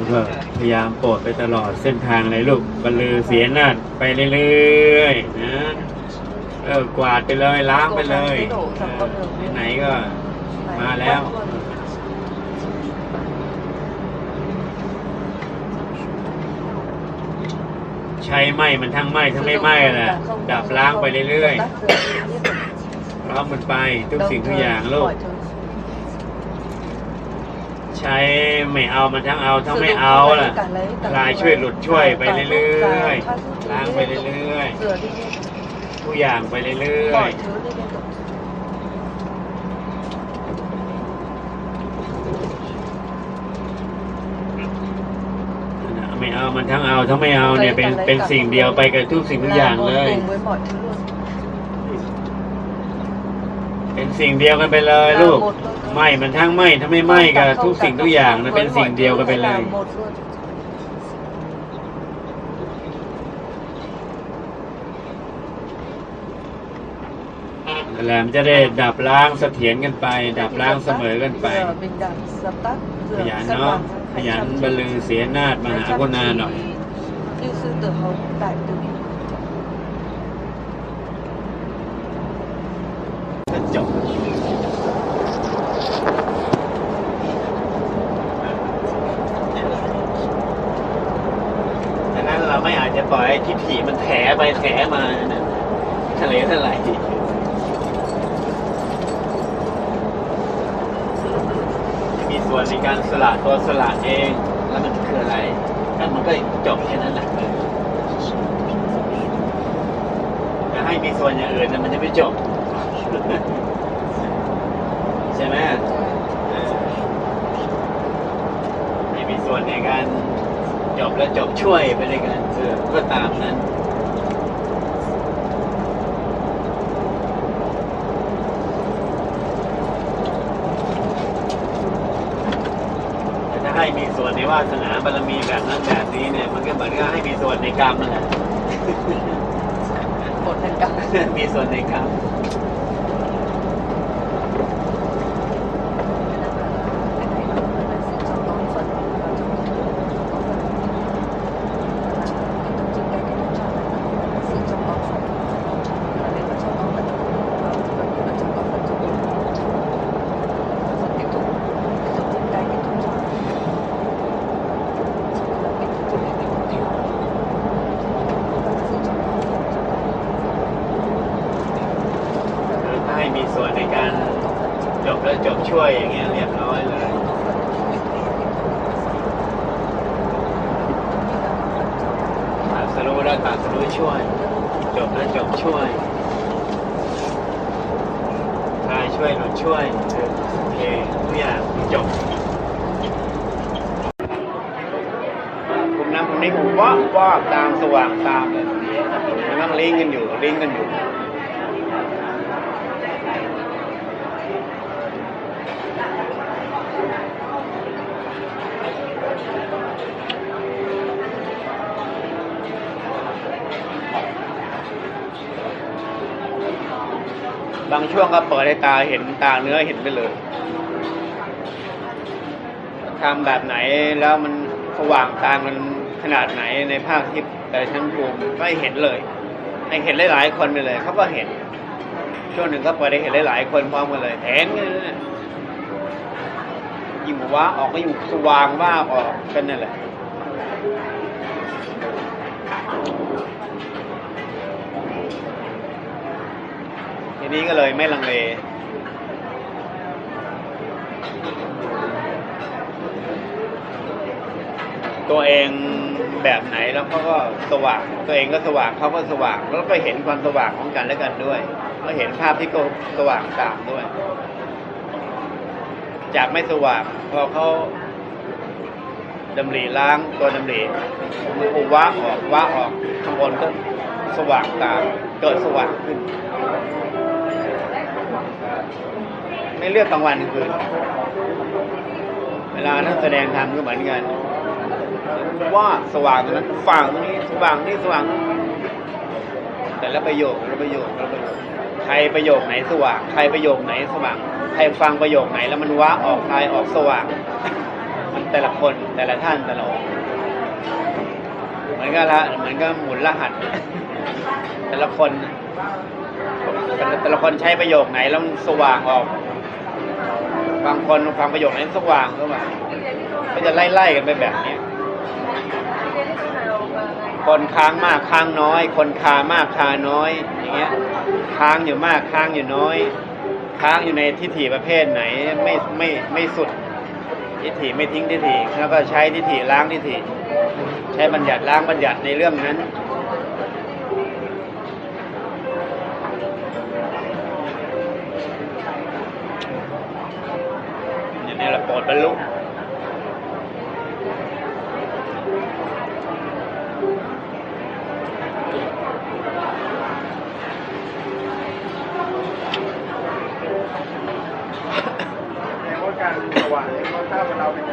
แล้วก็พยายามโปรดไปตลอดเส้นทางเลยลูกบรรลือเสียนาฏไปเรื่อยๆนะเออกวาดไปเลยล้างไปเลยเออไหนๆก็มาแล้ว ใช้ไหมมันทั้งไหมทั้งไม่ไหมแหละดับล้างไปเรื่อยๆพร้อมมันไปทุกสิ่งทุกอย่างลูก ใช้ไม่เอามันทั้งเอาทั้งไม่เอาล่ะลายช่วยหลุดช่วยไปเรื่อยๆล้างไปเรื่อยๆทุกอย่างไปเรื่อยๆไม่เอามันทั้งเอาทั้งไม่เอาเนี่ยเป็นเป็นสิ่งเดียวไปกับทุกสิ่งทุกอย่างเลย เป็น สิ่งเดียวกันไปเลยลูกไหม่มันทั้งไหม่ถ้าไม่ไหม่กับทุกสิ่งทุกอย่างนะเป็นสิ่งเดียวกันไปเลยนั่นแหละมันจะได้ดับล้างเสถียรกันไป ดับล้างเสมอกันไป ขยันเนาะขยันบรรลือเสียนาฏมหากุณาหน่อย Như sư tử hống đại từ bi ก็จบดังนั้นเราไม่อายทิฏฐิมันแถไปแถมานะทะเลทลายมีส่วนในการสละตัวสละเอง แล้วมันคืออะไรก็มันก็จบแค่นั้นแหละจะให้มีส่วนอย่างอื่นนะมันจะไม่จบ ใช่ไหมให้มีส่วนในการ จบและจบช่วยไปด้วยกันเออก็ตามนั้นแต่ถ้าให้มีส่วนในวาสนาบารมีแบบนั้นแบบนี้เนี่ย มันก็เหมือนกับให้มีส่วนในกรรมนั่นแหละผลแห่งกรรมมีส่วนในกรรม คือถ้าให้มีส่วนในการจบและจบ ช่วยอย่างเงี้ยเรียบร้อยเลยตรัสรู้แล้วตรัสรู้ช่วย จบและจบช่วยกายช่วยหลุดช่วยโอเคทุกอย่างจบคุมน้ำคุมนี้ผมว่าว่าตามสว่างตามเลยมันต้องลิงก์กันอยู่ลิงก์กันอยู่ บางช่วงก็เปิดให้ตาเห็นตาเนื้อเห็นไปเลยทำแบบไหนแล้วมันสว่างตามันขนาดไหนในภาคทิพย์แต่ชั้นภูมิก็เห็นเลยให้เห็นหลายๆคนไปเลยเขาก็เห็น ช่วงหนึ่งก็เปิดให้เห็นหลายๆคนพร้อมกันเลยเห็นยิ่งว่าออกก็ยิ่งสว่างว่าออกกันนั่นแหละ นี้ก็เลยไม่ลังเล ตัวเองแบบไหนแล้วเขาก็สว่าง ตัวเองก็สว่างเขาก็สว่าง แล้วก็เห็นความสว่างของกันและกันด้วยก็เห็นภาพที่ก็สว่างตามด้วย จากไม่สว่างพอเขาดำรีล้างตัวดำรีมันอุวะออกวะออกข้างบนก็สว่างตามเกิดสว่างขึ้น ไม่เลือกกลางวันกลางคืน เวลาท่านแสดงธรรมก็เหมือนกันว่าสว่างตรงนั้นฝั่งตรงนี้สว่างนี่สว่าง แต่ละประโยคละประโยคละประโยคใครประโยคไหนสว่าง ใครประโยคไหนสว่าง ใครฟังประโยคไหนแล้วมันว้าออกคลายออกสว่าง มันแต่ละคนแต่ละท่านแต่ละองค์เหมือนก็ละเหมือนก็หมุนรหัส แต่ละคน แต่ละคนใช้ประโยคไหนแล้วสว่างออก บางคนฟังประโยคไหนสว่างก็ว่าก็จะไล่ๆกันไปแบบนี้ คนค้างมากค้างน้อย คนคามากคาน้อย อย่างเงี้ย ค้างอยู่มากค้างอยู่น้อย ค้างอยู่ในทิฏฐิประเภทไหนไม่ไม่ไม่สุดทิฏฐิไม่ทิ้งทิฏฐิแล้วก็ใช้ทิฏฐิล้างทิฏฐิใช้บัญญัติล้างบัญญัติในเรื่องนั้น อย่างนี้เราโปรดบรรลุ แสดงว่าการสว่างเนี่ยก็ถ้าเราเป็น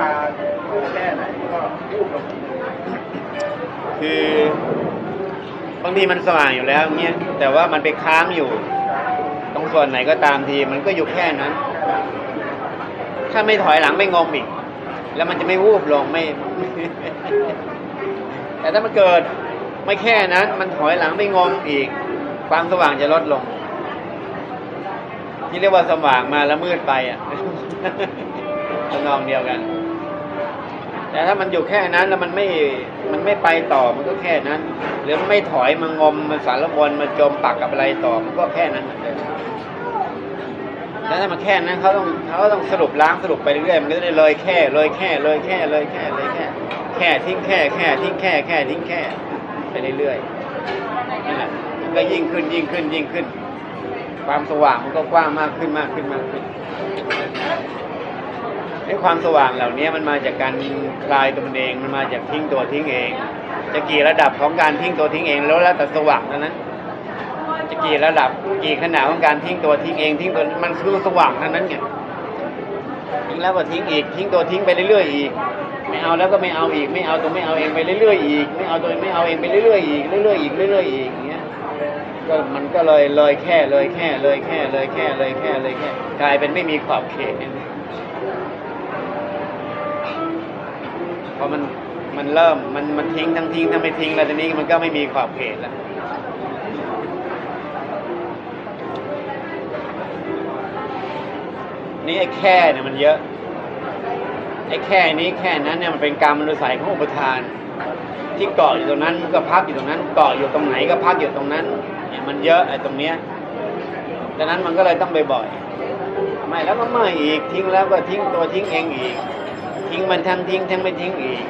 ทาแค่ไหนก็รูปลงคือบางทีมันสว่างอยู่แล้วเงี้ยแต่ว่ามันไปค้างอยู่ ตรงส่วนไหนก็ตามทีมันก็อยู่แค่นั้น ถ้าไม่ถอยหลังไม่งมอีก แล้วมันจะไม่วูบลงไม่ แต่ถ้ามันเกิดไม่แค่นั้น มันถอยหลังไม่งมอีก ความสว่างจะลดลง ที่เรียกว่าสว่างมาแล้วมืดไปอะทำนองเดียวกัน แต่ถ้ามันอยู่แค่นั้นแล้วมันไม่มันไม่ไปต่อมันก็แค่นั้น หรือไม่ถอยมางมมันสารวนมาจมปักกับอะไรต่อมันก็แค่นั้นเหมือนเดิม แล้วถ้ามันแค่นั้นเขาต้องเขาต้องสรุปล้างสรุปไปเรื่อยๆมันก็จะได้เลยแค่เลยแค่เลยแค่เลยแค่เลยแค่ แค่ทิ้งแค่แค่ทิ้งแค่แค่ทิ้งแค่ไปเรื่อยๆนั่นแหละมันก็ยิ่งขึ้นยิ่งขึ้นยิ่งขึ้น ความสว่างมันก็กว้างมากขึ้นมากขึ้นมากขึ้นไอ้ความสว่างเหล่านี้มันมาจากการคลายตัวมันเองมันมาจากทิ้งตัวทิ้งเอง จะกี่ระดับของการทิ้งตัวทิ้งเองแล้วแล้วแต่สว่างเท่านั้น จะกี่ระดับกี่ขนาดของการทิ้งตัวทิ้งเองทิ้งตัวมันคือสว่างเท่านั้นไงทิ้งแล้วก็ทิ้งอีกทิ้งตัวทิ้งไปเรื่อยๆอีก ไม่เอาแล้วก็ไม่เอาอีก ไม่เอาตัวไม่เอาเองไปเรื่อยๆอีก ไม่เอาตัวไม่เอาเองไปเรื่อยๆอีกเรื่อยๆอีกเรื่อยๆอีกอย่างเงี้ยก็มันก็เลยเลยแค่เลยแค่เลยแค่เลยแค่เลยแค่เลยแค่กลายเป็นไม่มีขอบเขตเพราะมันมันเริ่มมันมันทิ้งทั้งทิ้งทั้งไม่ทิ้งแล้วทีนี้มันก็ไม่มีขอบเขตแล้ว นี่ไอ้แค่เนี่ยมันเยอะ ไอ้แค่นี้แค่นั้นเนี่ยมันเป็นกรรมมนุสัยของอุปทาน ที่เกาะอยู่ตรงนั้นมันก็พักอยู่ตรงนั้น เกาะอยู่ตรงไหนก็พักอยู่ตรงนั้นเนี่ยมันเยอะไอ้ตรงเนี้ยดังนั้นมันก็เลยต้องบ่อยๆไม่แล้วก็ไม่อีกทิ้งแล้วก็ทิ้งตัวทิ้งเองอีก ทิ้งมันทั้งทิ้งทั้งไม่ทิ้งอีก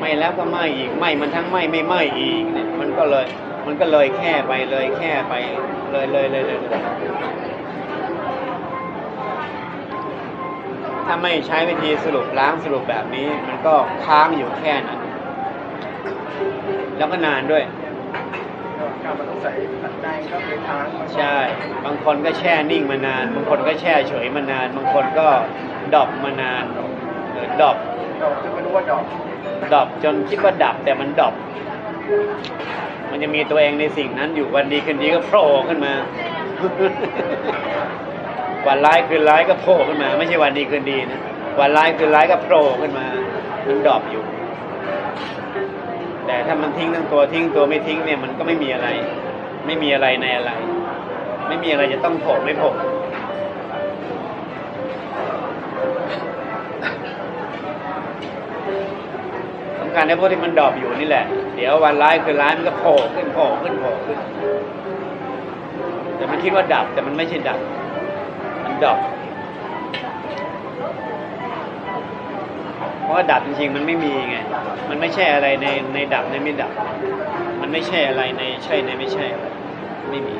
ไม่แล้วก็ไม่อีกไม่มันทั้งไม่ไม่ไม่อีกเนี่ยมันก็เลยมันก็เลยแค่ไปเลยแค่ไปเลยเลยเลยเลย ถ้าไม่ใช้วิธีสรุปล้างสรุปแบบนี้ มันก็ค้างอยู่แค่นั้น แล้วก็นานด้วยการมันต้องใส่ปัจจัยก็เป็นทางใช่ บางคนก็แช่นิ่งมานาน บางคนก็แช่เฉยมานาน บางคนก็ดรอปมานานเออดรอปดอกคือไม่รู้ว่าดอกดรอปจนคิดว่าดับแต่มันดรอปมันจะมีตัวเองในสิ่งนั้นอยู่วันดีคืนดีก็โผล่ขึ้นมา วันร้ายคืนร้ายก็โผล่ขึ้นมา ไม่ใช่วันดีคืนดีนะวันร้ายคืนร้ายก็โผล่ขึ้นมามันดรอปอยู่ แต่ถ้ามันทิ้งทั้งตัวทิ้งตัวไม่ทิ้งเนี่ยมันก็ไม่มีอะไร ไม่มีอะไรในอะไร ไม่มีอะไรจะต้องโผล่ไม่โผล่สำคัญในพวกที่มันดรอปอยู่นี่แหละ เดี๋ยววันร้ายคือร้ายมันก็โผล่ขึ้นโผล่ขึ้นโผล่ขึ้น แต่มันคิดว่าดับแต่มันไม่ใช่ดับ ดรอปเพราะว่าดับจริงๆมันไม่มีไง มันไม่ใช่อะไรในในดับในไม่ดับ มันไม่ใช่อะไรในใช่ในไม่ใช่อะไรไม่มี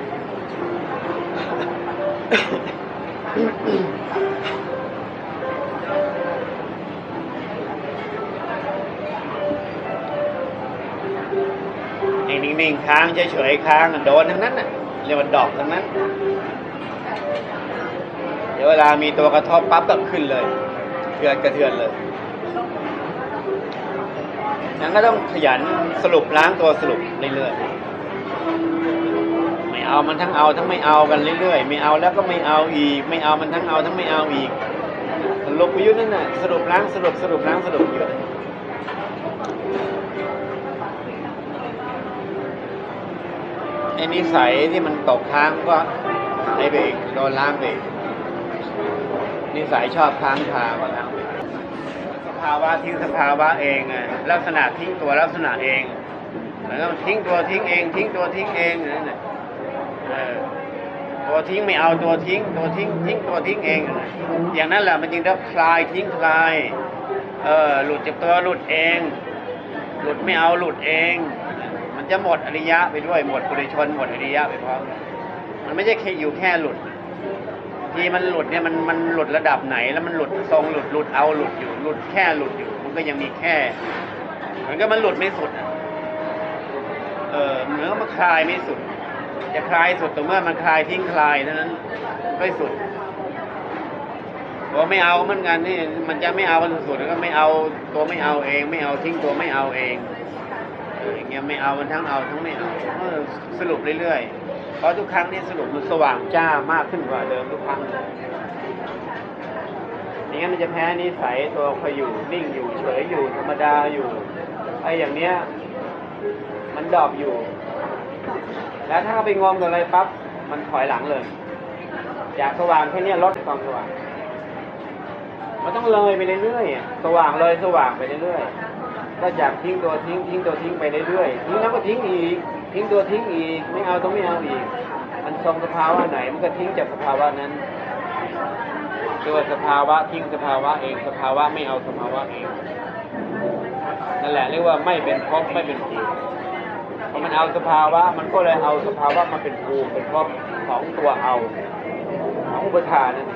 นิ่งๆค้างเฉยๆค้างโดนทั้งนั้นน่ะเรียกว่าดอกทั้งนั้น ดี๋ยวเวลามีตัวกระทบปั๊บก็ขึ้นเลยเทือนกระเทือนเลยนั้นก็ต้องขยันสรุปล้างตัวสรุปเรื่อยๆ ไม่เอามันทั้งเอาทั้งไม่เอากันเรื่อยๆ ไม่เอาแล้วก็ไม่เอาอีก ไม่เอามันทั้งเอาทั้งไม่เอาอีกรุปประยุทธ์นั่นน่ะสรุปล้างสรุปสรุปล้างสรุปประยุทธ์ไอ้นิสัยที่มันตกค้างก็ไอ้ไปอีกโดนล้างไปอีก นิสัยชอบค้างคาก็ล้างสภาวะทิ้งสภาวะเองอะลักษณะทิ้งตัวลักษณะเองแล้วทิ้งตัวทิ้งเอง ทิ้งตัวทิ้งเองนั่นน่ะเออตัวทิ้งไม่เอาตัวทิ้ง ตัวทิ้งทิ้งตัวทิ้งเองอย่างนั้นแหละมันจึงได้คลายทิ้งคลายเออหลุดจากตัวหลุดเอง หลุดไม่เอาหลุดเอง มันจะหมดอริยะไปด้วยหมดปุถุชนหมดอริยะไปพร้อมมันไม่ใช่แค่อยู่แค่หลุด ทีมันหลุดเนี่ยมันมันหลุดระดับไหน แล้วมันหลุดทรงหลุดหลุดเอาหลุดอยู่หลุดแค่หลุดอยู่ มันก็ยังมีแค่ มันก็มันหลุดไม่สุดเออเหมือมันคลายไม่สุด จะคลายสุดต่เมื่อมันคลายทิ้งคลายเท่านั้นไม่สุดตัวไม่เอาเหมือนกันนี่มันจะไม่เอามันสุดแล้วก็ไม่เอาตัวไม่เอาเอง ไม่เอาทิ้งตัวไม่เอาเองอย่างเงี้ยไม่เอามันทั้งเอาทั้งไม่เอาสรุปเรื่อยๆ เพราะทุกครั้งนี่สรุปมันสว่างจ้ามากขึ้นกว่าเดิมทุกครั้งอย่างงั้นมันจะแพ้นิสัยตัวคอยอยู่นิ่งอยู่เฉยอยู่ธรรมดาอยู่ไอ้อย่างเนี้ย มันดอบอยู่ แล้วถ้าเขาไปงอมกับอะไรปั๊บมันถอยหลังเลยจากสว่างแค่เนี้ยลดความสว่างมันต้องเลยไปเรื่อยๆสว่างเลยสว่างไปเรื่อยๆก็จากทิ้งตัวทิ้งทิ้งตัวทิ้งไปเรื่อยๆทิ้งแล้วก็ทิ้งอีก ทิ้งตัวทิ้งอีก ไม่เอาต้องไม่เอาอีก มันทรงสภาวะไหน มันก็ทิ้งจากสภาวะนั้นคือว่าสภาวะทิ้งสภาวะเองสภาวะไม่เอาสภาวะเองนั่นแหละเรียกว่าไม่เป็นภพไม่เป็นภูมิพอมันเอาสภาวะ มันก็เลยเอาสภาวะมาเป็นภูมิเป็นภพของตัวเอาของอุปทานนั่น